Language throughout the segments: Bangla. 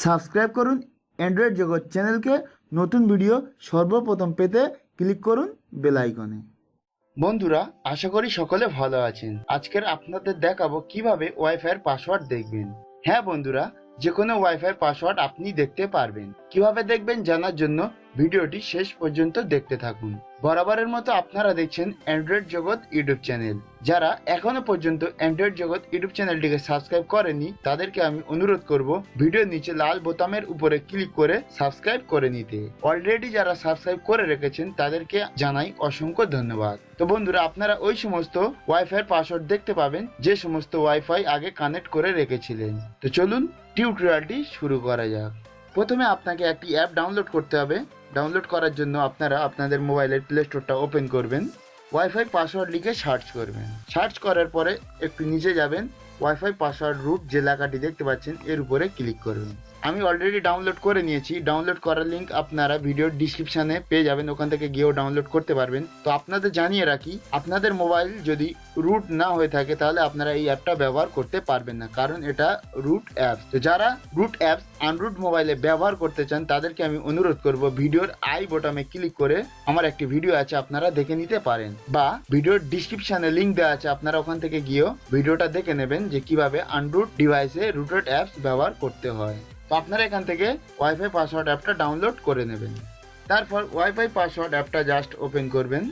সাবস্ক্রাইব করুন অ্যান্ড্রয়েড জগৎ চ্যানেলকে। নতুন ভিডিও সর্বপ্রথম পেতে ক্লিক করুন বেল আইকনে। বন্ধুরা, আশা করি সকলে ভালো আছেন। আজকের আপনাদের দেখাবো কীভাবে ওয়াইফাই এর পাসওয়ার্ড দেখবেন। হ্যাঁ বন্ধুরা যে কোনো ওয়াইফাই পাসওয়ার্ড আপনি দেখতে পারবেন। কীভাবে দেখবেন জানার জন্য ভিডিওটি শেষ পর্যন্ত দেখতে থাকুন। বরাবরের মতো আপনারা দেখছেন অ্যান্ড্রয়েড জগৎ ইউটিউব চ্যানেল। যারা এখনও পর্যন্ত অ্যান্ড্রয়েড জগৎ ইউটিউব চ্যানেলটিকে সাবস্ক্রাইব করেনি তাদেরকে আমি অনুরোধ করব ভিডিওর নিচে লাল বোতামের উপরে ক্লিক করে সাবস্ক্রাইব করে নিতে। অলরেডি যারা সাবস্ক্রাইব করে রেখেছেন, তাদেরকে জানাই অসংখ্য ধন্যবাদ। তো বন্ধুরা, আপনারা ওই সমস্ত ওয়াইফাই পাসওয়ার্ড দেখতে পাবেন, যে সমস্ত ওয়াইফাই আগে কানেক্ট করে রেখেছিলেন। তো চলুন টিউটোরিয়ালটি শুরু করা যাক। প্রথমে আপনাকে একটি অ্যাপ ডাউনলোড করতে হবে। ডাউনলোড করার জন্য আপনারা আপনাদের মোবাইলের প্লে স্টোরটা ওপেন করবেন। ওয়াইফাই পাসওয়ার্ড লিখে সার্চ করবেন। সার্চ করার পরে একটু নিচে যাবেন। ওয়াইফাই পাসওয়ার্ড রুট যে লেখাটি দেখতে পাচ্ছেন, এর উপরে ক্লিক করবেন আমি অলরেডি ডাউনলোড করে নিয়েছি ডাউনলোড করার লিঙ্ক আপনারা ভিডিওর ডিসক্রিপশানে পেয়ে যাবেন, ওখান থেকে গিয়েও ডাউনলোড করতে পারবেন। তো আপনাদের জানিয়ে রাখি, আপনাদের মোবাইল যদি রুট না হয়ে থাকে, তাহলে আপনারা এই অ্যাপটা ব্যবহার করতে পারবেন না, কারণ এটা রুট অ্যাপস তো যারা রুট অ্যাপস আনরুট মোবাইলে ব্যবহার করতে চান, তাদেরকে আমি অনুরোধ করব ভিডিওর আই বোটামে ক্লিক করে আমার একটি ভিডিও আছে, আপনারা দেখে নিতে পারেন। বা ভিডিওর ডিসক্রিপশানে লিঙ্ক দেওয়া আছে, আপনারা ওখান থেকে গিয়েও ভিডিওটা দেখে নেবেন যে কীভাবে আনরুট ডিভাইসে রুটেড অ্যাপস ব্যবহার করতে হয়। তো আপনারা এখান থেকে ওয়াইফাই পাসওয়ার্ড অ্যাপটা ডাউনলোড করে নেবেন। তারপর ওয়াইফাই পাসওয়ার্ড অ্যাপটা জাস্ট ওপেন করবেন।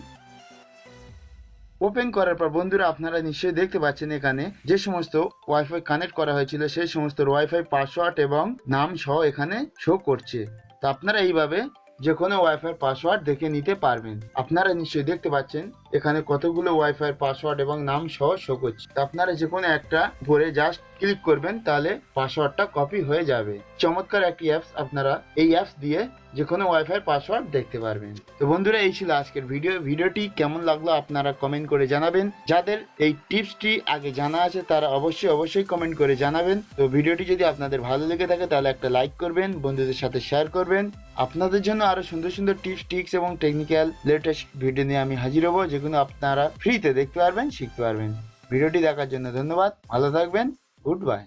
ওপেন করার পর বন্ধুরা, আপনারা নিশ্চয়ই দেখতে পাচ্ছেন এখানে যে সমস্ত ওয়াইফাই কানেক্ট করা হয়েছিল, সেই সমস্ত ওয়াইফাই পাসওয়ার্ড এবং নাম সহ এখানে শো করছে। তো আপনারা এইভাবে যে কোনো ওয়াইফাই পাসওয়ার্ড দেখে নিতে পারবেন। আপনারা নিশ্চয়ই দেখতে পাচ্ছেন এখানে কতগুলো ওয়াইফাই পাসওয়ার্ড এবং নাম সহ শো করছে আপনারা যে কোনো একটা উপরে জাস্ট ক্লিক করবেন, তাহলে পাসওয়ার্ডটা কপি হয়ে যাবে। চমৎকার একটি অ্যাপস আপনারা এই অ্যাপস দিয়ে যে কোনো ওয়াইফাই পাসওয়ার্ড দেখতে পারবেন। তো বন্ধুরা, এই ছিল আজকের ভিডিও ভিডিওটি কেমন লাগল আপনারা কমেন্ট করে জানাবেন। যাদের এই টিপসটি আগে জানা আছে, তারা অবশ্যই অবশ্যই কমেন্ট করে জানাবেন। তো ভিডিওটি যদি আপনাদের ভালো লেগে থাকে, তাহলে একটা লাইক করবেন, বন্ধুদের সাথে শেয়ার করবেন। আপনাদের জন্য আরও সুন্দর সুন্দর টিপস টিক্স এবং টেকনিক্যাল লেটেস্ট ভিডিও নিয়ে আমি হাজির হব। যেগুলো আপনারা ফ্রিতে দেখতে পারবেন, শিখতে পারবেন। ভিডিওটি দেখার জন্য ধন্যবাদ। ভালো থাকবেন। Good bye